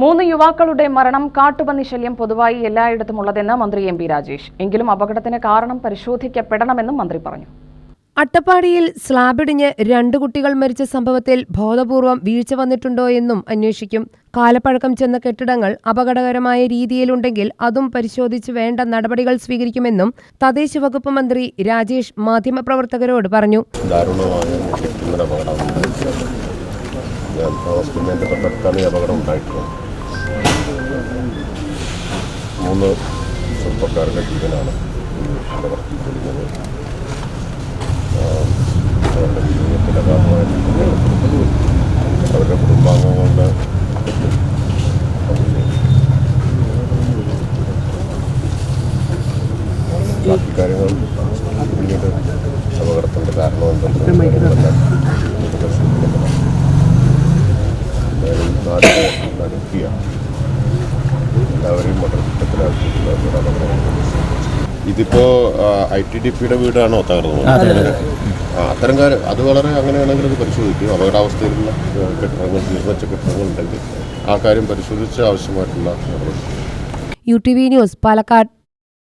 മൂന്ന് യുവാക്കളുടെ മരണം കാട്ടുപന്നി ശല്യം പൊതുവായി എല്ലായിടത്തും ഉള്ളതെന്ന് മന്ത്രി എം പി രാജേഷ്. എങ്കിലും അപകടത്തിന് കാരണം പരിശോധിക്കപ്പെടണമെന്നും മന്ത്രി പറഞ്ഞു. അട്ടപ്പാടിയിൽ സ്ലാബിടിഞ്ഞ് രണ്ട് കുട്ടികൾ മരിച്ച സംഭവത്തിൽ ബോധപൂർവം വീഴ്ച വന്നിട്ടുണ്ടോ എന്നും അന്വേഷിക്കും. കാലപ്പഴക്കം ചെന്ന കെട്ടിടങ്ങൾ അപകടകരമായ രീതിയിലുണ്ടെങ്കിൽ അതും പരിശോധിച്ച് വേണ്ട നടപടികൾ സ്വീകരിക്കുമെന്നും തദ്ദേശ വകുപ്പ് മന്ത്രി രാജേഷ് മാധ്യമപ്രവർത്തകരോട് പറഞ്ഞു. അപകടം. ഞാൻ മൂന്ന് ചെറുപ്പക്കാരുടെ ജീവനാണ് ഈ അപകടത്തിൽ പൊലിഞ്ഞത് ആം, അവരുടെ ജീവിതത്തിലെ കാരണമായിട്ട് അവരുടെ കുടുംബാംഗങ്ങളുടെ ബാക്കി കാര്യങ്ങൾ പിന്നീട് അപകടത്തിന്റെ കാരണം എന്തെന്ന് കാര്യങ്ങളെല്ലാം ഇത് പരിശോധിക്കേണ്ടതാണ് എല്ലാവരെയും വളരെ കിട്ടത്തിലാക്കിയിട്ടുള്ള ഇതിപ്പോ ഐ ടി ഡി പിയുടെ വീടാണോ തകർന്നത്? അത്തരം കാര്യം അത് വളരെ അങ്ങനെയാണെങ്കിൽ അത് പരിശോധിക്കും. അപകടാവസ്ഥയിലുള്ള കെട്ടിടങ്ങൾ ജീർണിച്ച കെട്ടിടങ്ങൾ ഉണ്ടെങ്കിൽ ആ കാര്യം പരിശോധിച്ച് ആവശ്യമായിട്ടുള്ള നടപടി U T V news Palakkad.